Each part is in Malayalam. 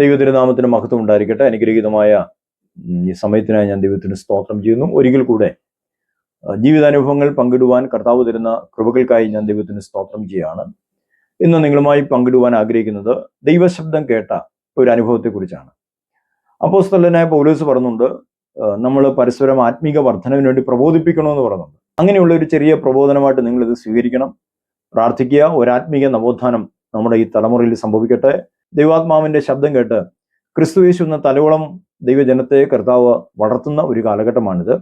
ദൈവതിരുനാമത്തിന് മഹത്വം ഉണ്ടായിരിക്കട്ടെ. അനുഗ്രഹീതമായ ഈ സമയത്തിനായി ഞാൻ ദൈവത്തിന് സ്തോത്രം ചെയ്യുന്നു. ഒരിക്കൽ കൂടെ ജീവിതാനുഭവങ്ങൾ പങ്കിടുവാൻ കർത്താവ് തരുന്ന കൃപകൾക്കായി ഞാൻ ദൈവത്തിന് സ്തോത്രം ചെയ്യുകയാണ്. ഇന്ന് നിങ്ങളുമായി പങ്കിടുവാൻ ആഗ്രഹിക്കുന്നത് ദൈവശബ്ദം കേട്ട ഒരു അനുഭവത്തെക്കുറിച്ചാണ്. അപ്പോസ്തലനായ പൗലോസ് പറഞ്ഞുണ്ട് നമ്മൾ പരസ്പരം ആത്മീക വർധനവിന് വേണ്ടി പ്രബോധിപ്പിക്കണമെന്ന് പറഞ്ഞുണ്ട് അങ്ങനെയുള്ള ഒരു ചെറിയ പ്രബോധനമായിട്ട് നിങ്ങൾ ഇത് സ്വീകരിക്കണം. പ്രാർത്ഥിക്കുക ഒരാത്മീക നവോത്ഥാനം നമ്മുടെ ഈ തലമുറയിൽ സംഭവിക്കട്ടെ. ദൈവാത്മാവിന്റെ ശബ്ദം കേട്ട് ക്രിസ്തുയേശു എന്ന തലയോളം ദൈവജനത്തെ കർത്താവ് വളർത്തുന്ന ഒരു കാലഘട്ടമാണിത്.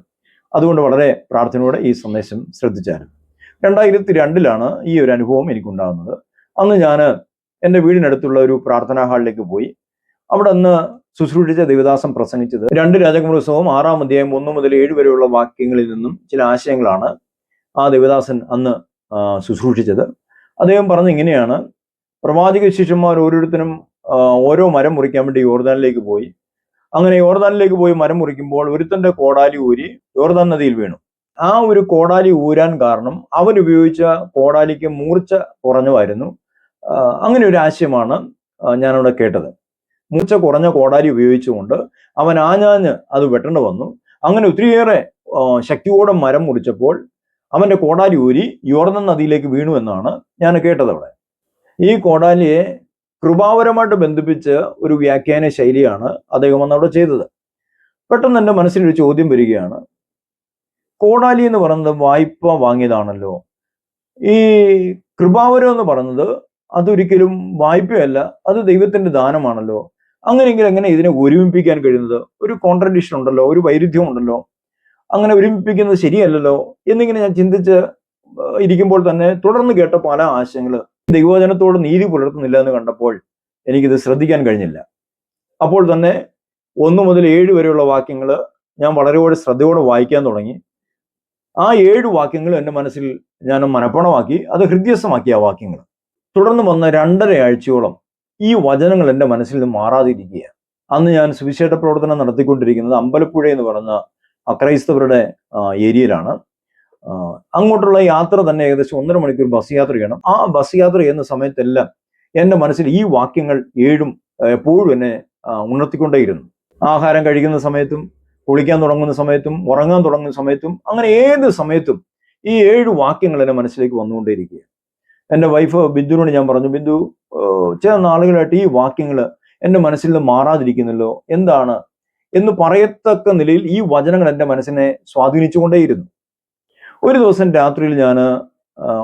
അതുകൊണ്ട് വളരെ പ്രാർത്ഥനയോടെ ഈ സന്ദേശം ശ്രദ്ധിച്ചാലും. രണ്ടായിരത്തി രണ്ടിലാണ് ഈ ഒരു അനുഭവം എനിക്കുണ്ടാകുന്നത്. അന്ന് ഞാൻ എന്റെ വീടിനടുത്തുള്ള ഒരു പ്രാർത്ഥനാ ഹാളിലേക്ക് പോയി. അവിടെ അന്ന് ശുശ്രൂഷിച്ച ദേവദാസം പ്രസംഗിച്ചത് രണ്ട് രാജകുമാരസവും ആറാം അധ്യായം ഒന്ന് മുതൽ ഏഴ് വരെയുള്ള വാക്യങ്ങളിൽ നിന്നും ചില ആശയങ്ങളാണ് ആ ദേവദാസൻ അന്ന് ശുശ്രൂഷിച്ചത്. അദ്ദേഹം പറഞ്ഞ ഇങ്ങനെയാണ് പ്രവാചക ശിഷ്യന്മാർ ഓരോരുത്തരും ഓരോ മരം മുറിക്കാൻ വേണ്ടി യോർദാനിലേക്ക് പോയി. അങ്ങനെ യോർദാനിലേക്ക് പോയി മരം മുറിക്കുമ്പോൾ ഒരുത്തന്റെ കോടാലി ഊരി യോർദാൻ നദിയിൽ വീണു. ആ ഒരു കോടാലി ഊരാൻ കാരണം അവൻ ഉപയോഗിച്ച കോടാലിക്ക് മൂർച്ച കുറഞ്ഞുമായിരുന്നു അങ്ങനെ ഒരു ആശയമാണ് ഞാനവിടെ കേട്ടത്. മൂർച്ച കുറഞ്ഞ കോടാലി ഉപയോഗിച്ചുകൊണ്ട് അവൻ ആഞ്ഞാഞ്ഞ് അത് വെട്ടേണ്ട വന്നു. അങ്ങനെ ഒത്തിരിയേറെ ശക്തിയോടെ മരം മുറിച്ചപ്പോൾ അവന്റെ കോടാലി ഊരി യോർദൻ നദിയിലേക്ക് വീണു എന്നാണ് ഞാൻ കേട്ടത് അവിടെ. ഈ കോടാലിയെ കൃപാവരമായിട്ട് ബന്ധിപ്പിച്ച് ഒരു വ്യാഖ്യാന ശൈലിയാണ് അദ്ദേഹം അന്നവിടെ ചെയ്തത്. പെട്ടെന്ന് എന്റെ മനസ്സിൽ ഒരു ചോദ്യം വരികയാണ്. കോടാലി എന്ന് പറയുന്നത് വായ്പ വാങ്ങിയതാണല്ലോ. ഈ കൃപാവരം എന്ന് പറയുന്നത് അതൊരിക്കലും വായ്പയല്ല അത് ദൈവത്തിന്റെ ദാനമാണല്ലോ. അങ്ങനെയെങ്കിൽ എങ്ങനെ ഇതിനെ ഒരുമിപ്പിക്കാൻ കഴിയുന്നത്? ഒരു കോൺട്രഡിക്ഷൻ ഉണ്ടല്ലോ ഒരു വൈരുദ്ധ്യം ഉണ്ടല്ലോ. അങ്ങനെ ഒരുമിപ്പിക്കുന്നത് ശരിയല്ലല്ലോ എന്നിങ്ങനെ ഞാൻ ചിന്തിച്ച് ഇരിക്കുമ്പോൾ തന്നെ തുടർന്ന് കേട്ട പല ആശയങ്ങൾ ദൈവവചനത്തോട് നീതി പുലർത്തുന്നില്ല എന്ന് കണ്ടപ്പോൾ എനിക്കിത് ശ്രദ്ധിക്കാൻ കഴിഞ്ഞില്ല. അപ്പോൾ തന്നെ ഒന്ന് മുതൽ ഏഴ് വരെയുള്ള വാക്യങ്ങൾ ഞാൻ വളരെയോടെ ശ്രദ്ധയോടെ വായിക്കാൻ തുടങ്ങി. ആ ഏഴ് വാക്യങ്ങൾ എന്റെ മനസ്സിൽ ഞാൻ മനപ്പണമാക്കി അത് ഹൃദ്യസ്ഥമാക്കി ആ വാക്യങ്ങൾ. തുടർന്ന് വന്ന രണ്ടര ആഴ്ചയോളം ഈ വചനങ്ങൾ എന്റെ മനസ്സിൽ നിന്ന് മാറാതിരിക്കുകയാണ്. അന്ന് ഞാൻ സുവിശേഷ പ്രവർത്തനം നടത്തിക്കൊണ്ടിരിക്കുന്നത് അമ്പലപ്പുഴ എന്ന് പറഞ്ഞ അക്രൈസ്തവരുടെ ഏരിയയിലാണ്. അങ്ങോട്ടുള്ള യാത്ര തന്നെ ഏകദേശം ഒന്നര മണിക്കൂർ ബസ് യാത്ര ചെയ്യണം. ആ ബസ് യാത്ര ചെയ്യുന്ന സമയത്തെല്ലാം എന്റെ മനസ്സിൽ ഈ വാക്യങ്ങൾ ഏഴും എപ്പോഴും എന്നെ ഉണർത്തിക്കൊണ്ടേയിരുന്നു. ആഹാരം കഴിക്കുന്ന സമയത്തും കുളിക്കാൻ തുടങ്ങുന്ന സമയത്തും ഉറങ്ങാൻ തുടങ്ങുന്ന സമയത്തും അങ്ങനെ ഏത് സമയത്തും ഈ ഏഴ് വാക്യങ്ങൾ എന്റെ മനസ്സിലേക്ക് വന്നുകൊണ്ടേയിരിക്കുക എന്റെ വൈഫ് ബിന്ദുവിനോട് ഞാൻ പറഞ്ഞു ബിന്ദു ചില നാളുകളായിട്ട് ഈ വാക്യങ്ങൾ എന്റെ മനസ്സിൽ നിന്ന് മാറാതിരിക്കുന്നല്ലോ എന്താണ്? എന്ന് പറയത്തക്ക നിലയിൽ ഈ വചനങ്ങൾ എന്റെ മനസ്സിനെ സ്വാധീനിച്ചുകൊണ്ടേയിരുന്നു. ഒരു ദിവസം രാത്രിയിൽ ഞാൻ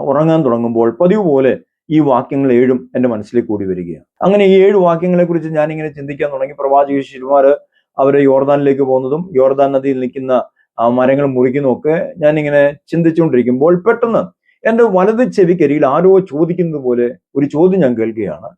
ഉറങ്ങാൻ തുടങ്ങുമ്പോൾ പതിവ് പോലെ ഈ വാക്യങ്ങൾ ഏഴും എന്റെ മനസ്സിലേക്ക് കൂടി വരികയാണ്. അങ്ങനെ ഈ ഏഴ് വാക്യങ്ങളെ കുറിച്ച് ഞാനിങ്ങനെ ചിന്തിക്കാൻ തുടങ്ങി. പ്രവാചക ശിശുമാർ അവർ യോർദാനിലേക്ക് പോകുന്നതും യോർദാൻ നദിയിൽ നിൽക്കുന്ന ആ മരങ്ങൾ മുറിക്കുന്നതും ഒക്കെ ഞാനിങ്ങനെ ചിന്തിച്ചുകൊണ്ടിരിക്കുമ്പോൾ പെട്ടെന്ന് എന്റെ വലത് ചെവിക്കരിയിൽ ആരോ ചോദിക്കുന്നത് പോലെ ഒരു ചോദ്യം ഞാൻ കേൾക്കുകയാണ്.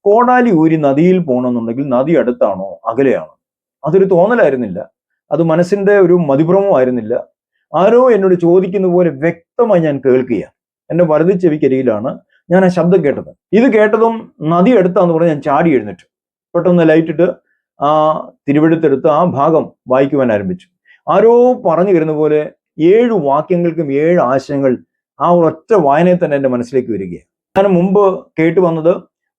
കോടാലി ഊരി നദിയിൽ പോകണമെന്നുണ്ടെങ്കിൽ നദി അടുത്താണോ? അകലെയാണോ? അതൊരു തോന്നലായിരുന്നില്ല. അത് മനസ്സിന്റെ ഒരു മതിഭ്രമമായിരുന്നില്ല. ആരോ എന്നോട് ചോദിക്കുന്ന പോലെ വ്യക്തമായി ഞാൻ കേൾക്കുകയാണ്. എന്റെ വലതു ചെവിക്കരിയിലാണ് ഞാൻ ആ ശബ്ദം കേട്ടത്. ഇത് കേട്ടതും നദി എടുത്താന്ന് പറഞ്ഞ് ഞാൻ ചാടി എഴുന്നേറ്റു. പെട്ടെന്ന് ലൈറ്റിട്ട് ആ തിരുവെടുത്തെടുത്ത് ആ ഭാഗം വായിക്കുവാൻ ആരംഭിച്ചു. ആരോ പറഞ്ഞു വരുന്ന പോലെ ഏഴ് വാക്യങ്ങൾക്കും ഏഴ് ആശയങ്ങൾ ആ ഒരൊറ്റ വായനയിൽ തന്നെ എന്റെ മനസ്സിലേക്ക് വരികയാണ്. ഞാൻ മുമ്പ് കേട്ടു വന്നത്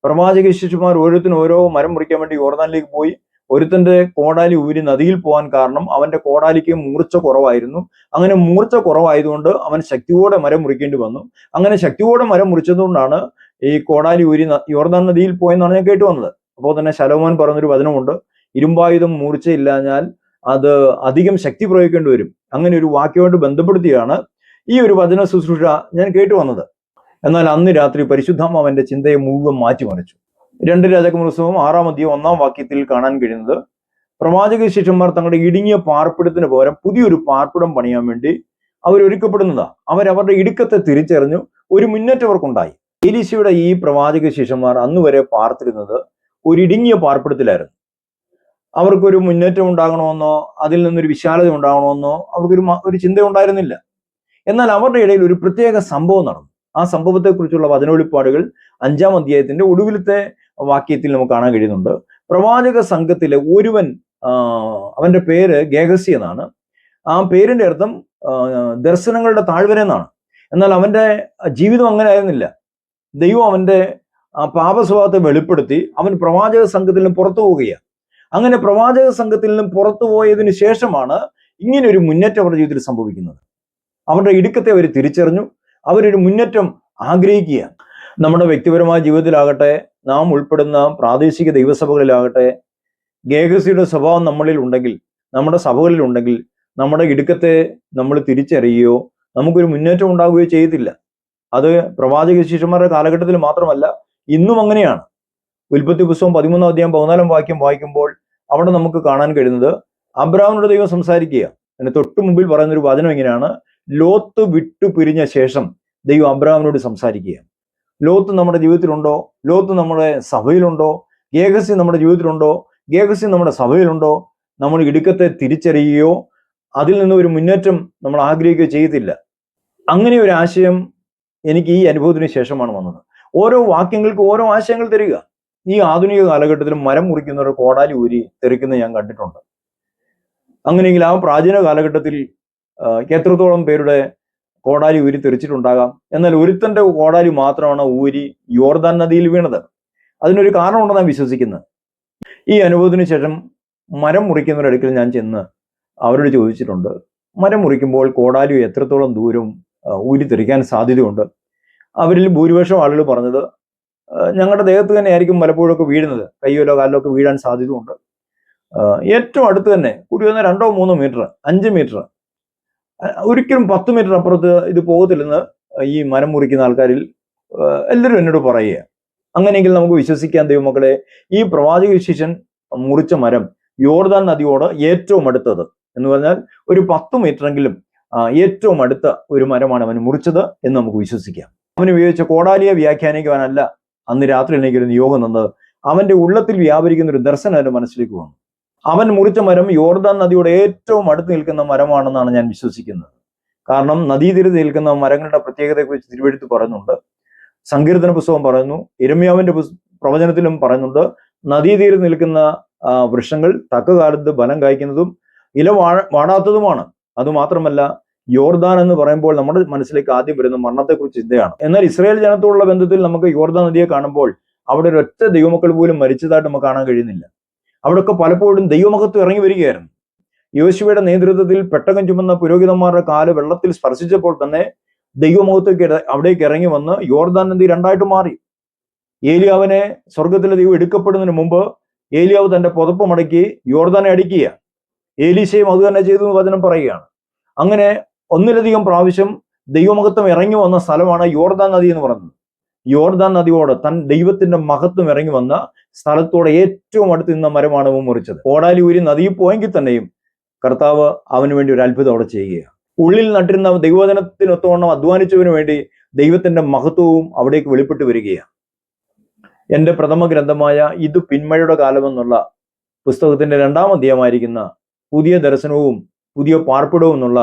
പ്രവാചക ശിശുമാർ ഓരോരുത്തരും ഓരോ മരം മുറിക്കാൻ വേണ്ടി യോർദാനിലേക്ക് പോയി. ഒരുത്തന്റെ കോടാലി ഊരി നദിയിൽ പോകാൻ കാരണം അവന്റെ കോടാലിക്ക് മൂർച്ച കുറവായിരുന്നു. അങ്ങനെ മൂർച്ച കുറവായതുകൊണ്ട് അവൻ ശക്തിയോടെ മരം മുറിക്കേണ്ടി വന്നു. അങ്ങനെ ശക്തിയോടെ മരം മുറിച്ചതുകൊണ്ടാണ് ഈ കോടാലി ഊരി യോർദാൻ നദിയിൽ പോയെന്നാണ് ഞാൻ കേട്ടു വന്നത്. അപ്പോൾ തന്നെ ശലോമോൻ പറഞ്ഞൊരു വചനമുണ്ട്. ഇരുമ്പായുധം മൂർച്ചയില്ലാഞ്ഞാൽ അത് അധികം ശക്തി പ്രയോഗിക്കേണ്ടി വരും. അങ്ങനെ ഒരു വാക്യമായിട്ട് ബന്ധപ്പെടുത്തിയാണ് ഈ ഒരു വചന ശുശ്രൂഷ ഞാൻ കേട്ടു വന്നത്. എന്നാൽ അന്ന് രാത്രി പരിശുദ്ധാമാവന്റെ ചിന്തയെ മുഴുവൻ മാറ്റിമറിച്ചു. രണ്ട് രാജകുമാരസവും ആറാം അധ്യയം ഒന്നാം വാക്യത്തിൽ കാണാൻ കഴിയുന്നത്. പ്രവാചക ശിഷ്യന്മാർ തങ്ങളുടെ ഇടുങ്ങിയ പാർപ്പിടത്തിന് പകരം പുതിയൊരു പാർപ്പിടം പണിയാൻ വേണ്ടി അവരൊരുക്കപ്പെടുന്നതാ. അവരവരുടെ ഇടുക്കത്തെ തിരിച്ചറിഞ്ഞു ഒരു മുന്നേറ്റവർക്കുണ്ടായി. ഏലീശയുടെ ഈ പ്രവാചക ശിഷ്യന്മാർ അന്ന് വരെ പാർത്തിരുന്നത് ഒരു ഇടുങ്ങിയ പാർപ്പിടത്തിലായിരുന്നു. അവർക്കൊരു മുന്നേറ്റം ഉണ്ടാകണമെന്നോ അതിൽ നിന്നൊരു വിശാലത ഉണ്ടാകണമെന്നോ അവർക്കൊരു ഒരു ചിന്ത ഉണ്ടായിരുന്നില്ല എന്നാൽ അവരുടെ ഇടയിൽ ഒരു പ്രത്യേക സംഭവം നടന്നു. ആ സംഭവത്തെക്കുറിച്ചുള്ള വചനവെളിപ്പാടുകൾ അഞ്ചാം അധ്യായത്തിന്റെ ഒടുവിലത്തെ വാക്യത്തിൽ നമുക്ക് കാണാൻ കഴിയുന്നുണ്ട്. പ്രവാചക സംഘത്തിലെ ഒരുവൻ അവന്റെ പേര് ഗേഹസി എന്നാണ്. ആ പേരിന്റെ അർത്ഥം ദർശനങ്ങളുടെ താഴ്വര എന്നാണ്. എന്നാൽ അവന്റെ ജീവിതം അങ്ങനെ ആയിരുന്നില്ല. ദൈവം അവന്റെ ആ പാപസ്വഭാവത്തെ വെളിപ്പെടുത്തി അവൻ പ്രവാചക സംഘത്തിൽ നിന്ന് പുറത്തു പോവുകയാണ്. അങ്ങനെ പ്രവാചക സംഘത്തിൽ നിന്നും പുറത്തു പോയതിനു ശേഷമാണ് ഇങ്ങനെ ഒരു മുന്നേറ്റം അവരുടെ ജീവിതത്തിൽ സംഭവിക്കുന്നത്. അവരുടെ ഇടുക്കത്തെ അവർ തിരിച്ചറിഞ്ഞു. അവരൊരു മുന്നേറ്റം ആഗ്രഹിക്കുക നമ്മുടെ വ്യക്തിപരമായ ജീവിതത്തിലാകട്ടെ നാം ഉൾപ്പെടുന്ന പ്രാദേശിക ദൈവസഭകളിലാകട്ടെ ഗേഹസിയുടെ സ്വഭാവം നമ്മളിൽ ഉണ്ടെങ്കിൽ നമ്മുടെ സഭകളിൽ ഉണ്ടെങ്കിൽ നമ്മുടെ ഇടുക്കത്തെ നമ്മൾ തിരിച്ചറിയുകയോ നമുക്കൊരു മുന്നേറ്റം ഉണ്ടാവുകയോ ചെയ്യത്തില്ല അത് പ്രവാചക ശിഷ്യന്മാരുടെ കാലഘട്ടത്തിൽ മാത്രമല്ല ഇന്നും അങ്ങനെയാണ്. ഉൽപ്പത്തി പുസ്തകം പതിമൂന്നാം അധ്യായം പതിനാലാം വാക്യം വായിക്കുമ്പോൾ അവിടെ നമുക്ക് കാണാൻ കഴിയുന്നത് അബ്രാമിനോട് ദൈവം സംസാരിക്കുക അതിന് തൊട്ടു മുമ്പിൽ പറയുന്ന ഒരു വചനം ഇങ്ങനെയാണ് ലോത്ത് വിട്ടു പിരിഞ്ഞ ശേഷം ദൈവം അബ്രാമിനോട് സംസാരിക്കുക ലോത്ത് നമ്മുടെ ജീവിതത്തിലുണ്ടോ? ലോത്ത് നമ്മുടെ സഭയിലുണ്ടോ? ഗേഹസ്യം നമ്മുടെ ജീവിതത്തിലുണ്ടോ? ഗേഹസ്യം നമ്മുടെ സഭയിലുണ്ടോ? നമ്മൾ ഇടുക്കത്തെ തിരിച്ചറിയുകയോ അതിൽ നിന്ന് ഒരു മുന്നേറ്റം നമ്മൾ ആഗ്രഹിക്കുകയോ ചെയ്തില്ല അങ്ങനെ ഒരു ആശയം എനിക്ക് ഈ അനുഭവത്തിന് ശേഷമാണ് വന്നത്. ഓരോ വാക്യങ്ങൾക്ക് ഓരോ ആശയങ്ങൾ തരിക. ഈ ആധുനിക കാലഘട്ടത്തിൽ മരം മുറിക്കുന്നവർ കോടാലി ഊരി തെറിക്കുന്നത് ഞാൻ കണ്ടിട്ടുണ്ട്. അങ്ങനെയെങ്കിൽ ആ പ്രാചീന കാലഘട്ടത്തിൽ എത്രത്തോളം പേരുടെ കോടാലി ഊരി തെറിച്ചിട്ടുണ്ടാകാം. എന്നാൽ ഒരുത്തന്റെ കോടാലി മാത്രമാണ് ഊരി യോർദാൻ നദിയിൽ വീണത്. അതിനൊരു കാരണമുണ്ടെന്ന് ഞാൻ വിശ്വസിക്കുന്നത് ഈ അനുഭവത്തിന് ശേഷം മരം മുറിക്കുന്നവരുടെ അടുക്കൽ ഞാൻ ചെന്ന് അവരോട് ചോദിച്ചിട്ടുണ്ട്. മരം മുറിക്കുമ്പോൾ കോടാലി എത്രത്തോളം ദൂരം ആ, ഊരി തെറിക്കാൻ സാധ്യതയുണ്ട്? അവരിൽ ഭൂരിപക്ഷം ആളുകൾ പറഞ്ഞത് ഞങ്ങളുടെ ദേഹത്ത് തന്നെ ആയിരിക്കും പലപ്പോഴൊക്കെ വീഴുന്നത്. കയ്യിലോ കാലിലോ ഒക്കെ വീഴാൻ സാധ്യതയുണ്ട്. ഏറ്റവും അടുത്ത് തന്നെ കൂടി വന്ന രണ്ടോ മൂന്നോ മീറ്റർ അഞ്ച് മീറ്റർ ഒരിക്കലും പത്ത് മീറ്റർ അപ്പുറത്ത് ഇത് പോകത്തില്ലെന്ന് ഈ മരം മുറിക്കുന്ന ആൾക്കാരിൽ എല്ലാവരും എന്നോട് പറയുക അങ്ങനെയെങ്കിൽ നമുക്ക് വിശ്വസിക്കാൻ ദൈവമക്കളെ ഈ പ്രവാചക വിശേഷൻ മുറിച്ച മരം യോർദാൻ നദിയോട് ഏറ്റവും അടുത്തത് എന്ന് പറഞ്ഞാൽ ഒരു പത്ത് മീറ്ററെങ്കിലും ഏറ്റവും അടുത്ത ഒരു മരമാണ് അവൻ മുറിച്ചത് എന്ന് നമുക്ക് വിശ്വസിക്കാം. അവന് ഉപയോഗിച്ച കോടാലിയെ വ്യാഖ്യാനിക്കുവാനല്ല അന്ന് രാത്രി എനിക്ക് ഒരു നിയോഗം തന്നത്. അവന്റെ ഉള്ളത്തിൽ വ്യാപരിക്കുന്ന ഒരു ദർശനം അവന്റെ മനസ്സിലേക്ക് വന്നു. അവൻ മുറിച്ച മരം യോർദാൻ നദിയുടെ ഏറ്റവും അടുത്ത് നിൽക്കുന്ന മരമാണെന്നാണ് ഞാൻ വിശ്വസിക്കുന്നത്. കാരണം നദീതീരത്ത് നിൽക്കുന്ന മരങ്ങളുടെ പ്രത്യേകതയെക്കുറിച്ച് തിരുവെടുത്ത് പറയുന്നുണ്ട്. സങ്കീർത്തന പുസ്തകം പറയുന്നു. ഇരമ്യാവിന്റെ പ്രവചനത്തിലും പറയുന്നുണ്ട്. നദീതീരത്ത് നിൽക്കുന്ന വൃക്ഷങ്ങൾ തക്ക കാലത്ത് ബലം കായ്ക്കുന്നതും ഇല വാഴ വാടാത്തതുമാണ്. അതുമാത്രമല്ല യോർദാൻ എന്ന് പറയുമ്പോൾ നമ്മുടെ മനസ്സിലേക്ക് ആദ്യം വരുന്ന മരണത്തെക്കുറിച്ച് ചിന്തയാണ്. എന്നാൽ ഇസ്രായേൽ ജനത്തോടുള്ള ബന്ധത്തിൽ നമുക്ക് യോർദാൻ നദിയെ കാണുമ്പോൾ അവിടെ ഒരൊറ്റ ദൈവമക്കൾ പോലും മരിച്ചതായിട്ട് നമുക്ക് കാണാൻ കഴിയുന്നില്ല. അവിടെയൊക്കെ പലപ്പോഴും ദൈവമഹത്വം ഇറങ്ങി വരികയായിരുന്നു. യോശുവയുടെ നേതൃത്വത്തിൽ പെട്ടകം ചുമന്ന പുരോഹിതന്മാരുടെ കാൽ വെള്ളത്തിൽ സ്പർശിച്ചപ്പോൾ തന്നെ ദൈവമഹത്വക്ക് അവിടേക്ക് ഇറങ്ങി വന്ന് യോർദാൻ നദി രണ്ടായിട്ട് മാറി. ഏലിയാവിനെ സ്വർഗത്തിലെ ദൈവം എടുക്കപ്പെടുന്നതിന് മുമ്പ് ഏലിയാവ് തന്റെ പുതപ്പ് മടക്കി യോർദാനെ അടിക്കുക. ഏലീശയും അത് തന്നെ ചെയ്തു വചനം പറയുകയാണ്. അങ്ങനെ ഒന്നിലധികം പ്രാവശ്യം ദൈവമഹത്വം ഇറങ്ങി വന്ന സ്ഥലമാണ് യോർദാൻ നദി എന്ന് പറയുന്നത്. യോർദാൻ നദിയോട് തൻ ദൈവത്തിന്റെ മഹത്വം ഇറങ്ങി വന്ന സ്ഥലത്തോടെ ഏറ്റവും അടുത്ത് നിന്ന മരമാണ് അവൻ മുറിച്ചത്. ഓടാലി ഊരി നദിയിൽ പോയെങ്കിൽ തന്നെയും കർത്താവ് അവന് വേണ്ടി ഒരു അത്ഭുതം അവിടെ ചെയ്യുകയാണ്. ഉള്ളിൽ നട്ടിരുന്ന ദൈവവചനത്തിനൊത്തവണ്ണം അധ്വാനിച്ചവന് വേണ്ടി ദൈവത്തിന്റെ മഹത്വവും അവിടേക്ക് വെളിപ്പെട്ട് വരികയാണ്. എന്റെ പ്രഥമ ഗ്രന്ഥമായ ഇത് പിന്മഴയുടെ കാലമെന്നുള്ള പുസ്തകത്തിന്റെ രണ്ടാം അധ്യായമായിരിക്കുന്ന പുതിയ ദർശനവും പുതിയ പാർപ്പിടവും എന്നുള്ള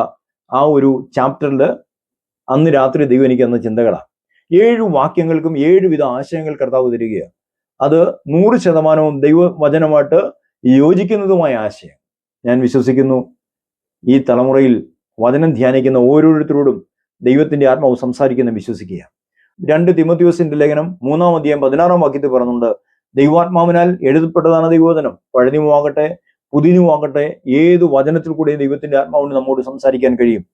ആ ഒരു ചാപ്റ്ററിൽ അന്ന് രാത്രി ദൈവം എനിക്ക് അന്ന് ചിന്തകളാണ്. ഏഴ് വാക്യങ്ങൾക്കും ഏഴ് വിധ ആശയങ്ങൾ കർത്താവ് തരികയാണ്. അത് നൂറ് ശതമാനവും ദൈവവചനമായിട്ട് യോജിക്കുന്നതുമായ ആശയം. ഞാൻ വിശ്വസിക്കുന്നു ഈ തലമുറയിൽ വചനം ധ്യാനിക്കുന്ന ഓരോരുത്തരോടും ദൈവത്തിന്റെ ആത്മാവ് സംസാരിക്കുന്ന വിശ്വസിക്കുക രണ്ട് തിമത്യോസിന്റെ ലേഖനം മൂന്നാം അധ്യായം പതിനാറാം വാക്യത്തിൽ പറഞ്ഞുണ്ട് ദൈവാത്മാവിനാൽ എഴുതപ്പെട്ടതാണ് ദൈവവചനം. പഴനിയുമാകട്ടെ പുതിനുമാകട്ടെ ഏത് വചനത്തിൽ കൂടെ ദൈവത്തിന്റെ ആത്മാവിന് നമ്മോട് സംസാരിക്കാൻ കഴിയും.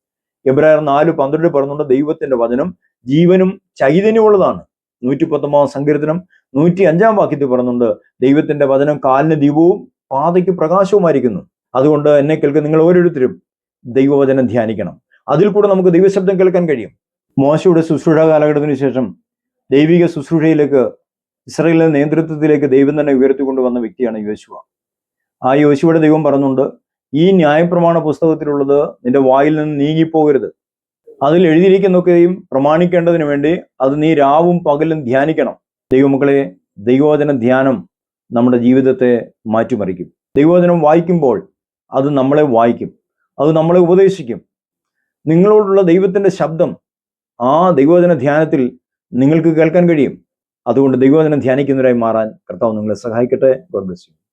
എബ്രായർ നാല് പന്ത്രണ്ട് പറഞ്ഞുകൊണ്ട് ദൈവത്തിന്റെ വചനം ജീവനും ചൈതന്യമുള്ളതാണ്. നൂറ്റി പത്തൊമ്പതാം സങ്കീർത്തനം നൂറ്റി അഞ്ചാം വാക്യത്തിൽ പറയുന്നുണ്ട് ദൈവത്തിന്റെ വചനം കാലിന് ദീപവും പാതയ്ക്ക് പ്രകാശവുമായിരിക്കുന്നു. അതുകൊണ്ട് എന്നെ കേൾക്കുന്ന നിങ്ങൾ ഓരോരുത്തരും ദൈവവചനം ധ്യാനിക്കണം. അതിൽ കൂടെ നമുക്ക് ദൈവശബ്ദം കേൾക്കാൻ കഴിയും. മോശയുടെ ശുശ്രൂഷ കാലഘട്ടത്തിന് ശേഷം ദൈവിക ശുശ്രൂഷയിലേക്ക് ഇസ്രയേലിന്റെ നേതൃത്വത്തിലേക്ക് ദൈവം തന്നെ ഉയർത്തിക്കൊണ്ടുവന്ന വ്യക്തിയാണ് യോശുവ. ആ യോശുവയുടെ ദൈവം പറയുന്നുണ്ട് ഈ ന്യായപ്രമാണ പുസ്തകത്തിലുള്ളത് നിന്റെ വായിൽ നിന്ന് നീങ്ങിപ്പോകരുത്. അതിൽ എഴുതിയിരിക്കുന്നൊക്കെയും പ്രമാണിക്കേണ്ടതിന് വേണ്ടി അത് നീ രാവും പകലും ധ്യാനിക്കണം. ദൈവമക്കളെ ദൈവവചന ധ്യാനം നമ്മുടെ ജീവിതത്തെ മാറ്റിമറിക്കും. ദൈവവചനം വായിക്കുമ്പോൾ അത് നമ്മളെ വായിക്കും. അത് നമ്മളെ ഉപദേശിക്കും. നിങ്ങളോടുള്ള ദൈവത്തിന്റെ ശബ്ദം ആ ദൈവവചന ധ്യാനത്തിൽ നിങ്ങൾക്ക് കേൾക്കാൻ കഴിയും. അതുകൊണ്ട് ദൈവവചനം ധ്യാനിക്കുന്നവരായി മാറാൻ കർത്താവ് നിങ്ങളെ സഹായിക്കട്ടെ. God bless you.